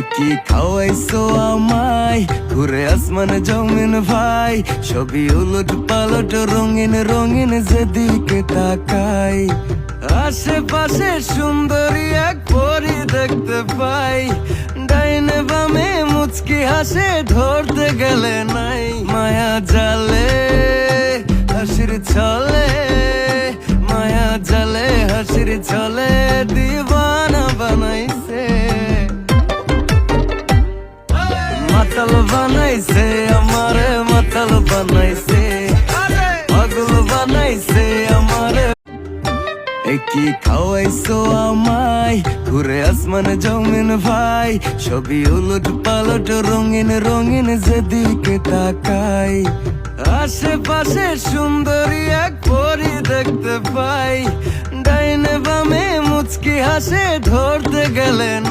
কি খাওয়াইছো আমায়। ঘুরে আসমান জমিন ভাই সবই উলট পালট, রঙিন রঙিন যেদিকে তাকাই। আশেপাশে সুন্দরী এক পরি দেখতে পাই। ডাইনে বামে মুচকি হাসে, ধরতে গেলে নাই মায়া জালে। মাতাল বানাইছে আমারে মাতাল বানাইছে। পাগল বানাইছে আমারে। কি খাওয়াইছো আমায়? ঘুরে আসমান জমিন ভাই সবই উলট পালট রঙিন রঙিন যেদিকে তাকাই। আশেপাশে সুন্দরী এক পরি দেখতে পাই। ডাইনে বামে মুচকি হাসে ধরতে গেলে না